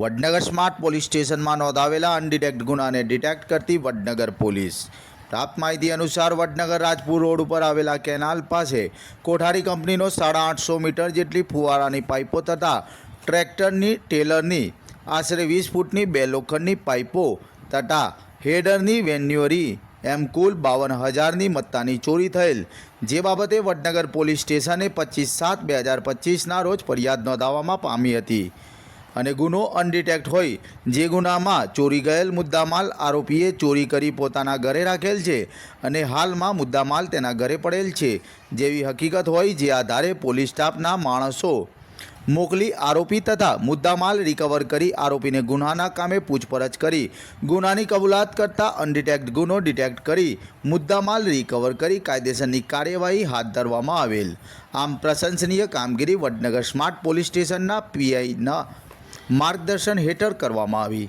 Vadnagar smart police સ્ટેશનમાં નોંધાવેલા અનડિટેક્ટ ગુનાને detect કરતી Vadnagar police. પ્રાપ્ત માહિતી અનુસાર વડનગર રાજપુર રોડ ઉપર આવેલા કેનાલ પાસે કોઠારી કંપનીનો સાડા આઠસો મીટર જેટલી ફુવારાની પાઇપો તથા ટ્રેક્ટરની, ટેલરની, આશરે વીસ ફૂટની બે લોખંડની પાઇપો તથા હેડરની વેન્યુઅરી એમ કુલ બાવન હજારની મત્તાની ચોરી થયેલ. જે બાબતે વડનગર પોલીસ સ્ટેશને પચીસ સાત બે હજાર પચીસના રોજ ફરિયાદ નોંધાવવામાં પામી હતી. અને ગુનો અનડિટેક્ટ હોય, જે ગુનામાં ચોરી ગયેલ મુદ્દામાલ આરોપીએ ચોરી કરી પોતાના ઘરે રાખેલ છે અને હાલમાં મુદ્દામાલ તેના ઘરે પડેલ છે. જેવી હકીકત હોય, જે આધારે પોલીસ સ્ટાફના માણસો મોકલી આરોપી તથા મુદ્દામાલ રિકવર કરી આરોપીને ગુનાના કામે પૂછપરછ કરી, ગુનાની કબૂલાત કરતા અનડિટેક્ટ ગુનો ડિટેક્ટ કરી, મુદ્દામાલ રિકવર કરી કાયદેસરની કાર્યવાહી હાથ ધરવામાં આવેલ. આમ પ્રશંસનીય કામગીરી વડનગર સ્માર્ટ પોલીસ સ્ટેશનના પીઆઈના માર્ગદર્શન હેઠળ કરવામાં આવી.